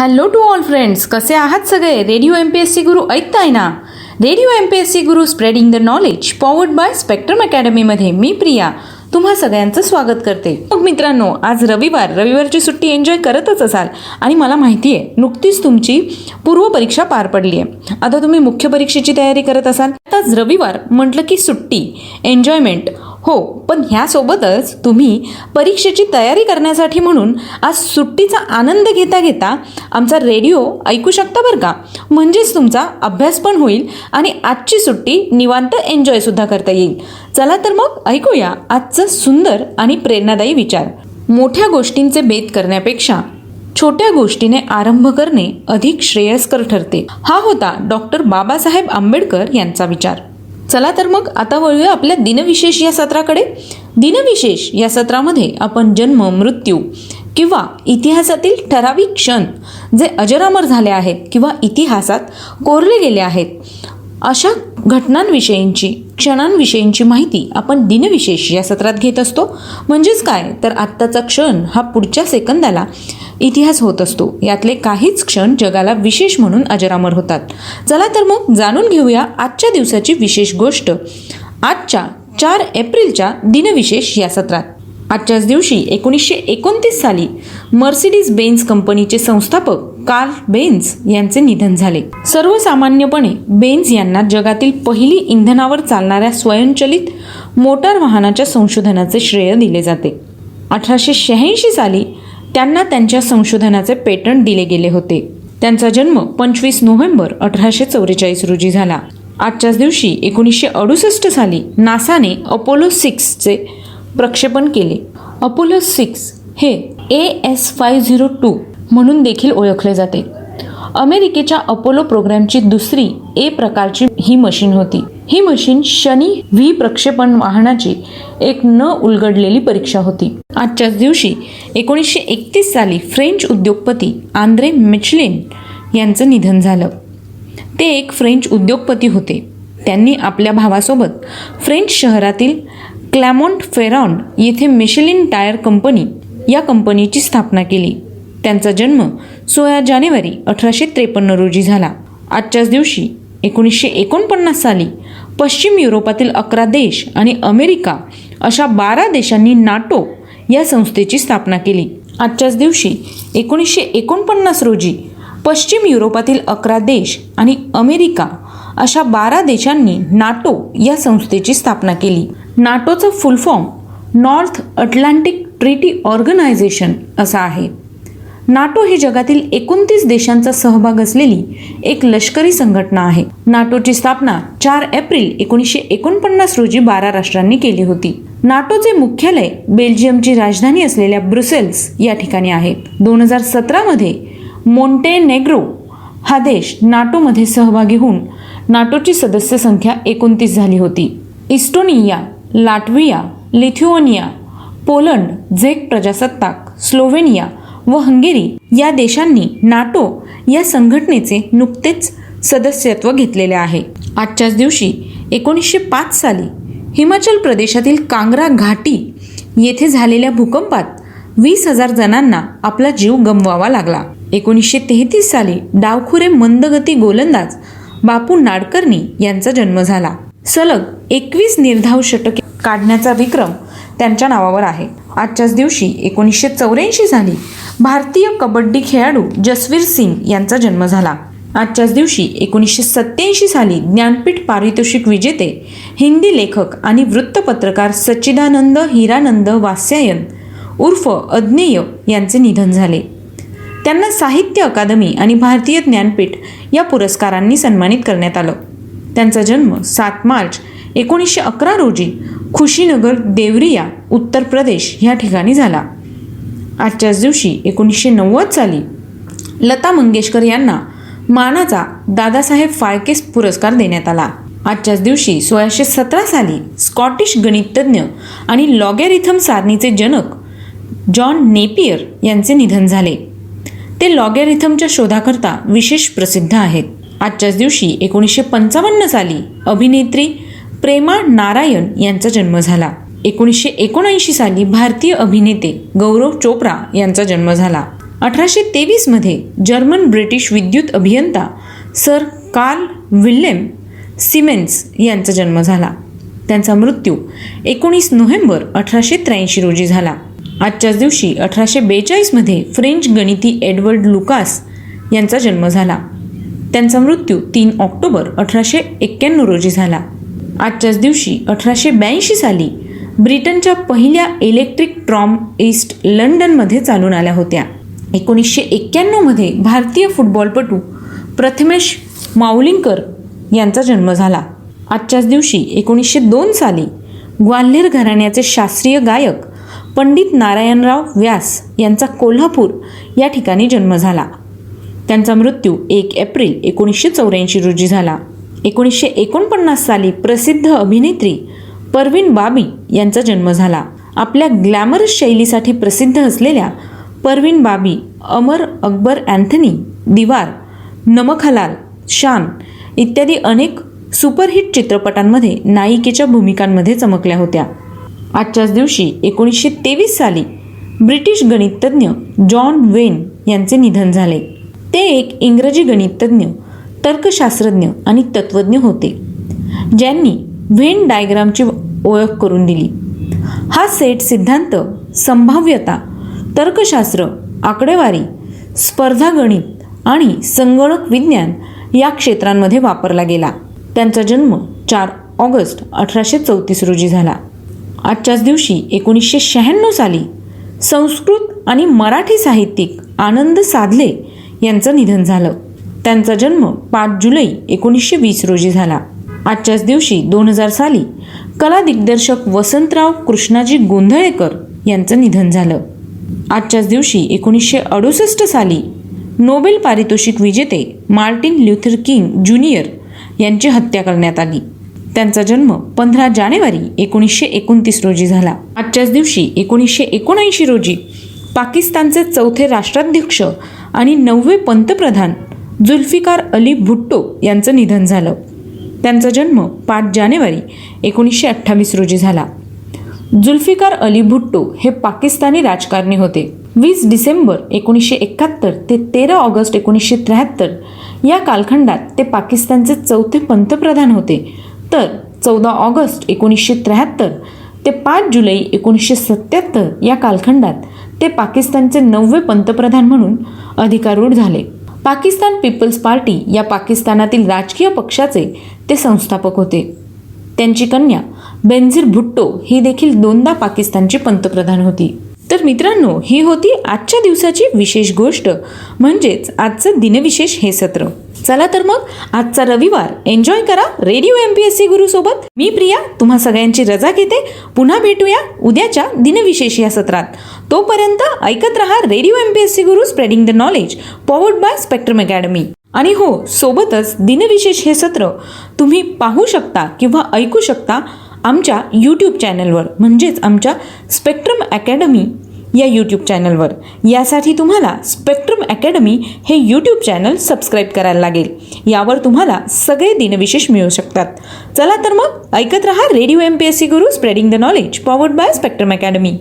Hello to all friends कसे आहात सगळे? Radio M P S C Guru ऐकताय ना? Radio M P S C Guru spreading the knowledge powered by spectrum अकॅडमीमध्ये मी प्रिया. तुम्हा सगळ्यांचं स्वागत करते. मग मित्रांनो आज रविवार. रविवारची सुट्टी एन्जॉय करतच असाल. आणि मला माहिती आहे नुकतीच तुमची पूर्वपरीक्षा पार पडली आहे आता तुम्ही मुख्य परीक्षेची तयारी करत असाल. आताच रविवार म्हटलं की सुट्टी एन्जॉयमेंट हो पण ह्यासोबतच तुम्ही परीक्षेची तयारी करण्यासाठी म्हणून आज सुट्टीचा आनंद घेता घेता आमचा रेडिओ ऐकू शकता बरं का? म्हणजेच तुमचा अभ्यास पण होईल आणि आजची सुट्टी निवांत एन्जॉयसुद्धा करता येईल. चला तर मग ऐकूया आजचं सुंदर आणि प्रेरणादायी विचार. मोठ्या गोष्टींचे बेत करण्यापेक्षा छोट्या गोष्टीने आरंभ करणे अधिक श्रेयस्कर ठरते. हा होता डॉक्टर बाबासाहेब आंबेडकर यांचा विचार. चला तर मग आता वळूया आपल्या दिनविशेष या सत्राकडे. दिनविशेष या सत्रामध्ये आपण जन्म मृत्यू किंवा इतिहासातील ठराविक क्षण जे अजरामर झाले आहेत किंवा इतिहासात कोरले गेले आहेत अशा घटनांविषयींची क्षणांविषयींची माहिती आपण दिनविशेष या सत्रात घेत असतो. म्हणजेच काय? तर आत्ताचा क्षण हा पुढच्या सेकंदाला इतिहास होत असतो. यातले काहीच क्षण जगाला विशेष म्हणून अजरामर होतात. चला तर मग जाणून घेऊया आजच्या दिवसाची विशेष गोष्ट. आजच्या चार एप्रिलच्या दिनविशेष या सत्रात. आजच्याच दिवशी एकोणीसशे एकोणतीस साली मर्सिडीज बेन्झ कंपनीचे संस्थापक कार्ल बेन्झ यांचे निधन झाले. सर्वसामान्यपणे बेन्स यांना जगातील पहिली इंधनावर चालणाऱ्या स्वयंचलित मोटार वाहनाच्या संशोधनाचे श्रेय दिले जाते. अठराशे शहाऐंशी साली त्यांना त्यांच्या संशोधनाचे पेटंट दिले गेले होते. त्यांचा जन्म पंचवीस नोव्हेंबर अठराशे चौवेचाळीस रोजी झाला. आजच्याच दिवशी एकोणीसशे अडुसष्ट साली नासाने अपोलो सिक्सचे प्रक्षेपण केले. अपोलो सिक्स हे A S five zero two म्हणून देखील ओळखले जाते. अमेरिकेच्या अपोलो प्रोग्रॅमची दुसरी ए प्रकारची ही मशीन होती. ही मशीन शनी व्ही प्रक्षेपण वाहनाची एक न उलगडलेली परीक्षा होती. आजच्याच दिवशी एकोणीसशे एकतीस साली फ्रेंच उद्योगपती आंद्रे मिचलिन यांचं निधन झालं. ते एक फ्रेंच उद्योगपती होते. त्यांनी आपल्या भावासोबत फ्रेंच शहरातील क्लॅमॉन्ट फेरॉन येथे मिशेलिन टायर कंपनी या कंपनीची स्थापना केली. त्यांचा जन्म सोळा जानेवारी अठराशे त्रेपन्न रोजी झाला. आजच्याच दिवशी एकोणीसशे एकोणपन्नास साली पश्चिम युरोपातील अकरा देश आणि अमेरिका अशा बारा देशांनी नाटो या संस्थेची स्थापना केली. आजच्याच दिवशी एकोणीसशे एकोणपन्नास रोजी पश्चिम युरोपातील अकरा देश आणि अमेरिका अशा बारा देशांनी नाटो या संस्थेची स्थापना केली. नाटोचा full form North Atlantic Treaty Organisation असा आहे. नाटो ही जगातील एकोणतीस देशांचा सहभाग असलेली एक लष्करी संघटना आहे. नाटोची स्थापना चार एप्रिल एकोणीसशे एकोणपन्नास रोजी बारा राष्ट्रांनी केली होती. नाटोचे मुख्यालय बेल्जियमची राजधानी असलेल्या ब्रुसेल्स या ठिकाणी आहे. दोन हजार सतरामध्ये मोंटेनेग्रो हा देश नाटोमध्ये सहभागी होऊन नाटोची सदस्य संख्या एकोणतीस झाली होती. इस्टोनिया लाटविया लिथुओनिया पोलंड झेक प्रजासत्ताक स्लोव्हेनिया व हंगेरी या देशांनी नाटो या संघटनेचे नुकतेच सदस्यत्व घेतलेले आहे. आजच्याच दिवशी एकोणीसशे पाच साली हिमाचल प्रदेशातील कांग्रा घाटी येथे झालेल्या भूकंपात वीस हजार जणांना आपला जीव गमवावा लागला. एकोणीसशे तेहतीस साली डावखुरे मंदगती गोलंदाज बापू नाडकर्णी यांचा जन्म झाला. सलग एकवीस निर्धाव षटके काढण्याचा विक्रम त्यांच्या नावावर आहे. आजच्याच दिवशी एकोणीसशे चौऱ्याऐंशी साली भारतीय कबड्डी खेळाडू जसवीर सिंग यांचा जन्म झाला. आजच्याच दिवशी एकोणीसशे सत्याऐंशी साली ज्ञानपीठ पारितोषिक विजेते हिंदी लेखक आणि वृत्तपत्रकार सच्चिदानंद हिरानंद वास्यायन उर्फ अज्ञेय यांचे निधन झाले. त्यांना साहित्य अकादमी आणि भारतीय ज्ञानपीठ या पुरस्कारांनी सन्मानित करण्यात आलं. त्यांचा जन्म सात मार्च एकोणीसशे अकरा रोजी खुशीनगर देवरिया उत्तर प्रदेश ह्या ठिकाणी झाला. आजच्याच दिवशी एकोणीसशे नव्वद साली लता मंगेशकर यांना मानाचा दादासाहेब फाळकेस पुरस्कार देण्यात आला. आजच्याच दिवशी सोळाशे सतरा साली स्कॉटिश गणिततज्ञ आणि लॉगॅरिथम सारणीचे जनक जॉन नेपियर यांचे निधन झाले. ते लॉगॅरिथमच्या शोधाकरता विशेष प्रसिद्ध आहेत. आजच्याच दिवशी एकोणीसशे पंचावन्न साली अभिनेत्री प्रेमा नारायण यांचा जन्म झाला. एकोणीसशे एकोणऐंशी साली भारतीय अभिनेते गौरव चोप्रा यांचा जन्म झाला. अठराशे तेवीसमध्ये जर्मन ब्रिटिश विद्युत अभियंता सर कार्ल विल्यम सिमेन्स यांचा जन्म झाला. त्यांचा मृत्यू एकोणीस नोव्हेंबर अठराशे त्र्याऐंशी रोजी झाला. आजच्याच दिवशी अठराशे बेचाळीसमध्ये फ्रेंच गणिती एडवर्ड लुकास यांचा जन्म झाला. त्यांचा मृत्यू तीन ऑक्टोबर अठराशे एक्क्याण्णव रोजी झाला. आजच्याच दिवशी अठराशे ब्याऐंशी साली ब्रिटनच्या पहिल्या इलेक्ट्रिक ट्रॉम ईस्ट लंडनमध्ये चालून आल्या होत्या. एकोणीसशे एक्क्याण्णवमध्ये भारतीय फुटबॉलपटू प्रथमेश माऊलिंकर यांचा जन्म झाला. आजच्याच दिवशी एकोणीसशे दोन साली ग्वाल्हेर घराण्याचे शास्त्रीय गायक पंडित नारायणराव व्यास यांचा कोल्हापूर या ठिकाणी जन्म झाला. त्यांचा मृत्यू एक एप्रिल एकोणीसशे चौऱ्याऐंशी रोजी झाला. एकोणीसशे एकोणपन्नास साली प्रसिद्ध अभिनेत्री परवीन बाबी यांचा जन्म झाला. आपल्या ग्लॅमरस शैलीसाठी प्रसिद्ध असलेल्या परवीन बाबी अमर अकबर अँथनी दिवार नमक हलाल शान इत्यादी अनेक सुपरहिट चित्रपटांमध्ये नायिकेच्या भूमिकांमध्ये चमकल्या होत्या. आजच्याच दिवशी एकोणीसशे तेवीस साली ब्रिटिश गणिततज्ञ जॉन वेन यांचे निधन झाले. ते एक इंग्रजी गणिततज्ञ तर्कशास्त्रज्ञ आणि तत्त्वज्ञ होते. ज्यांनी व्हेन डायग्रामची ओळख करून दिली. हा सेट सिद्धांत संभाव्यता तर्कशास्त्र आकडेवारी स्पर्धा गणित आणि संगणक विज्ञान या क्षेत्रांमध्ये वापरला गेला. त्यांचा जन्म चार ऑगस्ट अठराशे चौतीस रोजी झाला. आजच्याच दिवशी एकोणीसशे शहाण्णव साली संस्कृत आणि मराठी साहित्यिक आनंद साधले यांचं निधन झालं. त्यांचा जन्म पाच जुलै एकोणीसशे वीस रोजी झाला. आजच्याच दिवशी दोन हजार साली कला दिग्दर्शक वसंतराव कृष्णाजी गोंधळेकर यांचं निधन झालं. आजच्याच दिवशी एकोणीसशे अडुसष्ट साली नोबेल पारितोषिक विजेते मार्टिन ल्युथर किंग ज्युनियर यांची हत्या करण्यात आली. त्यांचा जन्म पंधरा जानेवारी एकोणीसशे एकोणतीस रोजी झाला. आजच्याच दिवशी एकोणीसशे एकोणऐंशी रोजी पाकिस्तानचे चौथे राष्ट्राध्यक्ष आणि नववे पंतप्रधान जुल्फिकार अली भुट्टो यांचं निधन झालं. त्यांचा जन्म पाच जानेवारी एकोणीसशे अठ्ठावीस रोजी झाला. जुल्फिकार अली भुट्टो हे पाकिस्तानी राजकारणी होते. वीस डिसेंबर एकोणीसशे एकाहत्तर ते तेरा ऑगस्ट एकोणीसशे त्र्याहत्तर या कालखंडात ते पाकिस्तानचे चौथे पंतप्रधान होते. तर चौदा ऑगस्ट एकोणीसशे त्र्याहत्तर ते पाच जुलै एकोणीसशे सत्याहत्तर या कालखंडात ते पाकिस्तानचे नववे पंतप्रधान म्हणून अधिकारूढ झाले. पाकिस्तान पीपल्स पार्टी या पाकिस्तानातील राजकीय पक्षाचे ते संस्थापक होते. त्यांची कन्या बेनझीर भुट्टो ही देखील दोनदा पाकिस्तानची पंतप्रधान होती. तर मित्रांनो ही होती आजच्या दिवसाची विशेष गोष्ट म्हणजेच आजचं दिनविशेष हे सत्र. चला तर मग आजचा रविवार एन्जॉय करा radio M P S C Guru सोबत. मी प्रिया तुम्हा सगळ्यांची रजा घेते. पुन्हा भेटूया उद्याच्या दिनविशेष या सत्रात. तोपर्यंत ऐकत रहा radio M P S C Guru spreading the knowledge powered by Spectrum Academy आणि हो सोबतच दिनविशेष हे सत्र तुम्ही पाहू शकता किंवा ऐकू शकता आमच्या यूट्यूब चॅनलवर म्हणजेच आमच्या स्पेक्ट्रम अकॅडमी या यूट्यूब चॅनलवर यासाठी तुम्हाला स्पेक्ट्रम अकॅडमी हे यूट्यूब चॅनल सबस्क्राईब करायला लागेल. यावर तुम्हाला सगळे दिनविशेष मिळू शकतात. चला तर मग ऐकत रहा radio M P S C Guru spreading the knowledge powered by Spectrum Academy